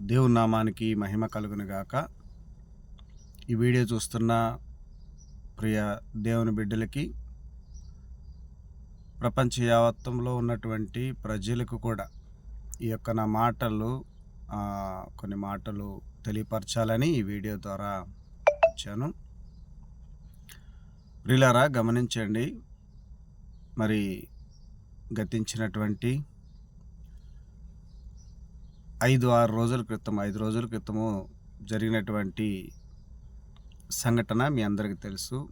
దేవుని నామానికి మహిమ కలుగునుగాక ఈ వీడియో చూస్తున్న ప్రియ దేవుని బిడ్డలకి ప్రపంచ యావత్తంలో ఉన్నటువంటి ప్రజలకు కూడా ఈ యొక్క నా మాటలు కొన్ని మాటలు తెలియపరచాలని ఈ వీడియో ద్వారా వచ్చాను. ప్రియులారా గమనించండి. మరి గతించినటువంటి ఐదు ఆరు రోజుల క్రితం ఐదు రోజుల క్రితము జరిగినటువంటి సంఘటన మీ అందరికీ తెలుసు.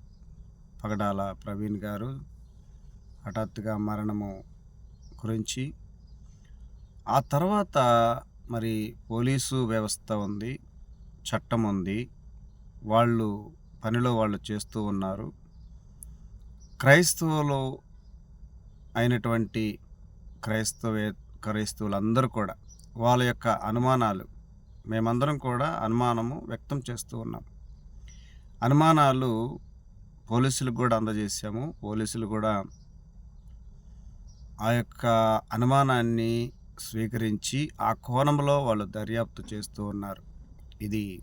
పగడాల ప్రవీణ్ గారు హఠాత్తుగా మరణము గురించి. ఆ తర్వాత మరి పోలీసు వ్యవస్థ ఉంది చట్టం ఉంది. వాళ్ళు పనిలో వాళ్ళు చేస్తూ ఉన్నారు. క్రైస్తవులు అయినటువంటి క్రైస్తవే క్రైస్తవులందరూ కూడా వాళ్ళ యొక్క అనుమానాలు. మేమందరం కూడా అనుమానము వ్యక్తం చేస్తూ ఉన్నాం. అనుమానాలు పోలీసులకు కూడా అందజేశాము. పోలీసులు కూడా ఆ యొక్క అనుమానాన్ని స్వీకరించి ఆ కోణంలో వాళ్ళు దర్యాప్తు చేస్తూ ఉన్నారు. ఇది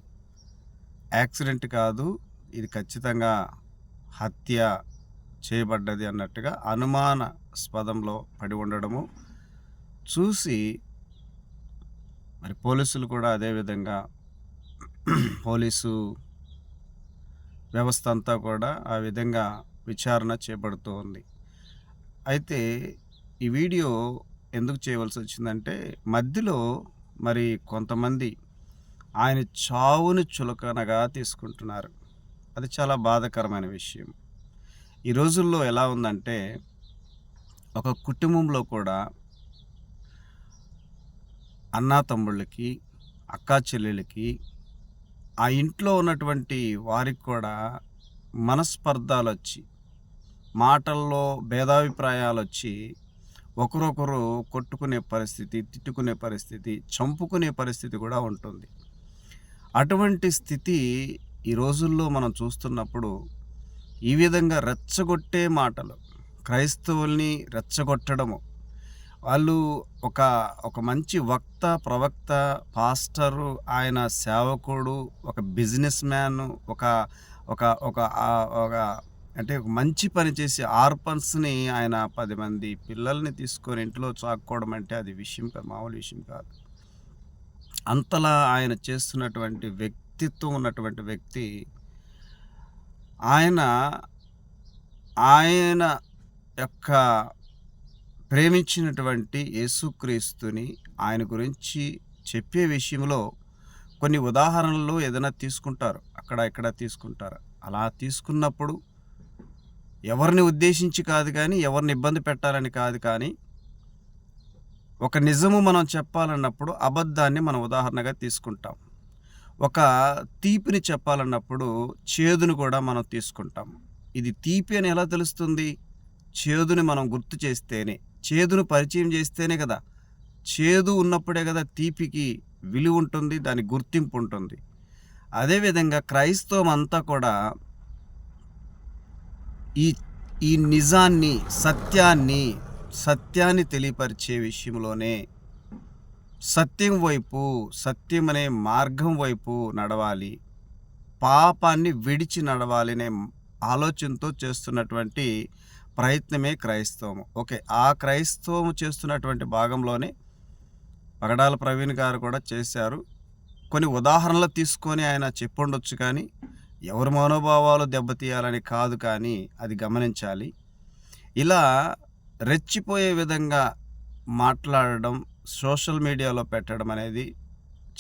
యాక్సిడెంట్ కాదు ఇది ఖచ్చితంగా హత్య చేయబడ్డది అన్నట్టుగా అనుమానాస్పదంలో పడి ఉండడము చూసి మరి పోలీసులు కూడా అదేవిధంగా పోలీసు వ్యవస్థ అంతా కూడా ఆ విధంగా విచారణ చేపడుతూ ఉంది. అయితే ఈ వీడియో ఎందుకు చేయవలసి వచ్చిందంటే మధ్యలో మరి కొంతమంది ఆయన చావును చులకనగా తీసుకుంటున్నారు. అది చాలా బాధాకరమైన విషయం. ఈ రోజుల్లో ఎలా ఉందంటే ఒక కుటుంబంలో కూడా అన్నా తమ్ముళ్ళకి అక్కా చెల్లెళ్ళకి ఆ ఇంట్లో ఉన్నటువంటి వారికి కూడా మనస్పర్ధాలు వచ్చి మాటల్లో భేదాభిప్రాయాలు వచ్చి ఒకరొకరు కొట్టుకునే పరిస్థితి తిట్టుకునే పరిస్థితి చంపుకునే పరిస్థితి కూడా ఉంటుంది. అటువంటి స్థితి ఈ రోజుల్లో మనం చూస్తున్నప్పుడు ఈ విధంగా రెచ్చగొట్టే మాటలు క్రైస్తవుల్ని రెచ్చగొట్టడము వాళ్ళు ఒక ఒక మంచి వక్త ప్రవక్త పాస్టరు ఆయన సేవకుడు ఒక బిజినెస్ మ్యాన్ ఒక ఒక ఒక ఒక అంటే ఒక మంచి పని చేసి ఆర్పన్స్ని ఆయన పది మంది పిల్లల్ని తీసుకొని ఇంట్లో చాక్కోవడం అంటే అది విషయం కాదు మామూలు విషయం కాదు. అంతలా ఆయన చేస్తున్నటువంటి వ్యక్తిత్వం ఉన్నటువంటి వ్యక్తి ఆయన ఆయన యొక్క ప్రేమించినటువంటి యేసుక్రీస్తుని ఆయన గురించి చెప్పే విషయంలో కొన్ని ఉదాహరణలు ఏదైనా తీసుకుంటారు. అక్కడ ఇక్కడ తీసుకుంటారు. అలా తీసుకున్నప్పుడు ఎవరిని ఉద్దేశించి కాదు కానీ ఎవరిని ఇబ్బంది పెట్టాలని కాదు కానీ ఒక నిజము మనం చెప్పాలన్నప్పుడు అబద్ధాన్ని మనం ఉదాహరణగా తీసుకుంటాం. ఒక తీపిని చెప్పాలన్నప్పుడు చేదును కూడా మనం తీసుకుంటాం. ఇది తీపి అని ఎలా తెలుస్తుంది? చేదుని మనం గుర్తు చేస్తేనే. చేదును పరిచయం చేస్తేనే కదా. చేదు ఉన్నప్పుడే కదా తీపికి విలువ ఉంటుంది దాని గుర్తింపు ఉంటుంది. అదేవిధంగా క్రైస్తవం అంతా కూడా ఈ ఈ నిజాన్ని సత్యాన్ని సత్యాన్ని తెలియపరిచే విషయంలోనే సత్యం వైపు సత్యం అనే మార్గం వైపు నడవాలి. పాపాన్ని విడిచి నడవాలనే ఆలోచనతో చేస్తున్నటువంటి ప్రయత్నమే క్రైస్తవం ఓకే ఆ క్రైస్తవము చేస్తున్నటువంటి భాగంలోనే పగడాల ప్రవీణ్ గారు కూడా చేశారు. కొన్ని ఉదాహరణలు తీసుకొని ఆయన చెప్పుండొచ్చు కానీ ఎవరి మనోభావాలు దెబ్బతీయాలని కాదు కానీ అది గమనించాలి. ఇలా రెచ్చిపోయే విధంగా మాట్లాడడం సోషల్ మీడియాలో పెట్టడం అనేది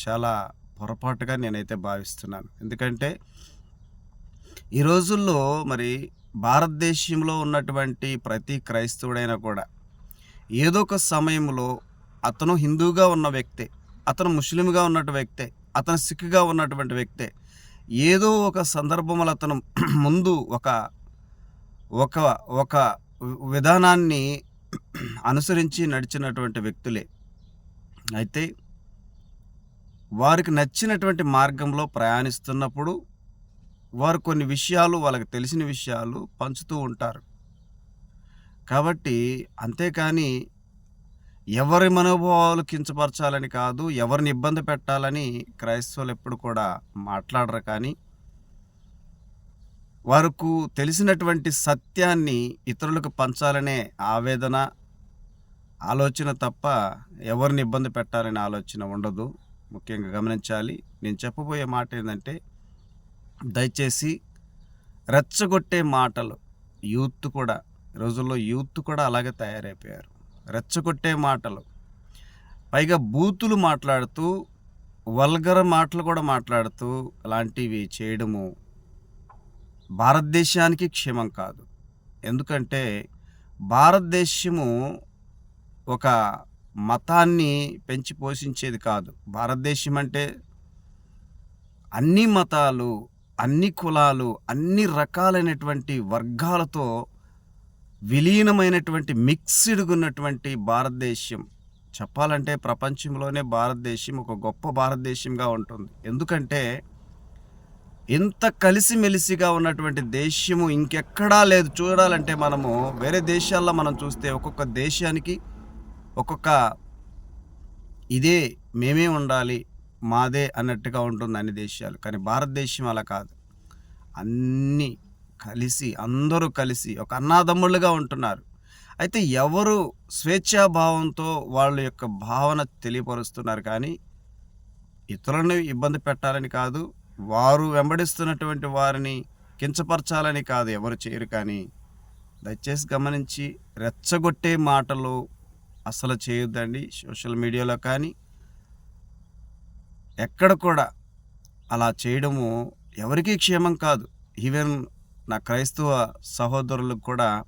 చాలా పొరపాటుగా నేనైతే భావిస్తున్నాను. ఎందుకంటే ఈ రోజుల్లో మరి భారతదేశంలో ఉన్నటువంటి ప్రతి క్రైస్తవుడైనా కూడా ఏదో ఒక సమయంలో అతను హిందూగా ఉన్న వ్యక్తే అతను ముస్లింగా ఉన్నటు వ్యక్తే అతను సిక్గా ఉన్నటువంటి వ్యక్తే ఏదో ఒక సందర్భంలో అతను ముందు ఒక ఒక ఒక విధానాన్ని అనుసరించి నడిచినటువంటి వ్యక్తులే. అయితే వారికి నచ్చినటువంటి మార్గంలో ప్రయాణిస్తున్నప్పుడు వారు కొన్ని విషయాలు వాళ్ళకి తెలిసిన విషయాలు పంచుతూ ఉంటారు. కాబట్టి అంతేకాని ఎవరి మనోభావాలు కించపరచాలని కాదు ఎవరిని ఇబ్బంది పెట్టాలని క్రైస్తవులు ఎప్పుడు కూడా మాట్లాడరు కానీ వారికి తెలిసినటువంటి సత్యాన్ని ఇతరులకు పంచాలనే ఆవేదన ఆలోచన తప్ప ఎవరిని ఇబ్బంది పెట్టాలనే ఆలోచన ఉండదు. ముఖ్యంగా గమనించాలి. నేను చెప్పబోయే మాట ఏంటంటే దయచేసి రెచ్చగొట్టే మాటలు. యూత్ కూడా రోజుల్లో యూత్ కూడా అలాగే తయారైపోయారు. రెచ్చగొట్టే మాటలు. పైగా బూతులు మాట్లాడుతూ వల్గర మాటలు కూడా మాట్లాడుతూ అలాంటివి చేయడము భారతదేశానికి క్షేమం కాదు. ఎందుకంటే భారతదేశము ఒక మతాన్ని పెంచి పోషించేది కాదు. భారతదేశం అంటే అన్ని మతాలు అన్ని కులాలు అన్ని రకాలైనటువంటి వర్గాలతో విలీనమైనటువంటి మిక్స్డ్గా ఉన్నటువంటి భారతదేశం. చెప్పాలంటే ప్రపంచంలోనే భారతదేశం ఒక గొప్ప భారతదేశంగా ఉంటుంది. ఎందుకంటే ఇంత కలిసిమెలిసిగా ఉన్నటువంటి దేశము ఇంకెక్కడా లేదు. చూడాలంటే మనము వేరే దేశాల్లో మనం చూస్తే ఒక్కొక్క దేశానికి ఒక్కొక్క ఇదే మేమే ఉండాలి మాదే అన్నట్టుగా ఉంటుంది అన్ని దేశాలు. కానీ భారతదేశం అలా కాదు. అన్నీ కలిసి అందరూ కలిసి ఒక అన్నాదమ్ముళ్ళుగా ఉంటున్నారు. అయితే ఎవరు స్వేచ్ఛాభావంతో వాళ్ళ యొక్క భావన తెలియపరుస్తున్నారు కానీ ఇతరులను ఇబ్బంది పెట్టాలని కాదు వారు వెంబడిస్తున్నటువంటి వారిని కించపరచాలని కాదు ఎవరు చేయరు. కానీ దయచేసి గమనించి రెచ్చగొట్టే మాటలు అసలు చేయొద్దండి. సోషల్ మీడియాలో కానీ ఎక్కడ కూడా అలా చేయడము ఎవరికీ క్షేమం కాదు. ఈవెన్ నా క్రైస్తవ సహోదరులకు కూడా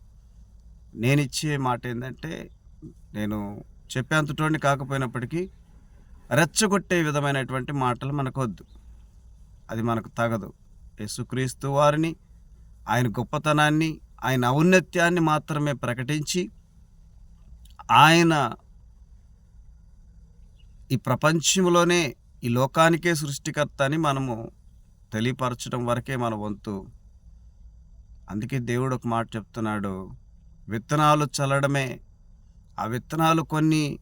నేను ఇచ్చే మాట ఏంటంటే నేను చెప్పేంతటోని కాకపోయినప్పటికీ రెచ్చగొట్టే విధమైనటువంటి మాటలు మనకు వద్దు అది మనకు తగదు. యేసుక్రీస్తు వారిని ఆయన గొప్పతనాన్ని ఆయన ఔన్నత్యాన్ని మాత్రమే ప్రకటించి ఆయన ఈ ప్రపంచంలోనే ఈ లోకానికే సృష్టికర్త అని మనము తెలియపరచడం వరకే మన వంతు. అందుకే దేవుడు ఒక మాట చెప్తున్నాడు. విత్తనాలు చల్లడమే. ఆ విత్తనాలు కొన్ని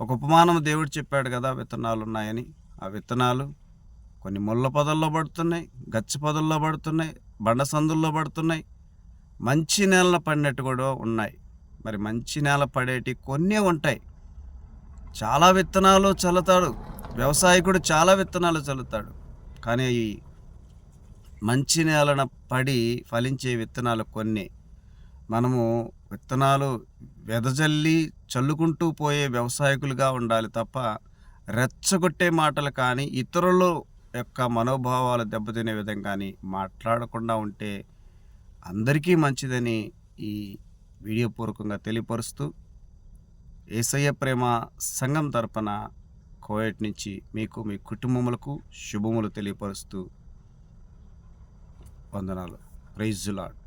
ఒక ఉపమానం దేవుడు చెప్పాడు కదా విత్తనాలు ఉన్నాయని ఆ విత్తనాలు కొన్ని ముళ్ళ పొదల్లో పడుతున్నాయి గచ్చి పొదల్లో పడుతున్నాయి బండ సందుల్లో పడుతున్నాయి. మంచి నేల పడినట్టు కూడా ఉన్నాయి. మరి మంచి నేల పడేటి కొన్నే ఉంటాయి. చాలా విత్తనాలు చల్లుతాడు. వ్యవసాయకుడు చాలా విత్తనాలు చల్లుతాడు. కానీ ఈ మంచి నేలన పడి ఫలించే విత్తనాలు కొన్ని. మనము విత్తనాలు వెదజల్లి చల్లుకుంటూ పోయే వ్యవసాయకులుగా ఉండాలి తప్ప రెచ్చగొట్టే మాటలు కానీ ఇతరుల యొక్క మనోభావాలు దెబ్బతినే విధంగా కానీ మాట్లాడకుండా ఉంటే అందరికీ మంచిదని ఈ వీడియో పూర్వకంగా తెలియపరుస్తూ ఏసయ్య ప్రేమ సంఘం తరపున కోయట్ నుంచి మీకు మీ కుటుంబములకు శుభములు తెలియపరుస్తూ వందనాలు. Praise lord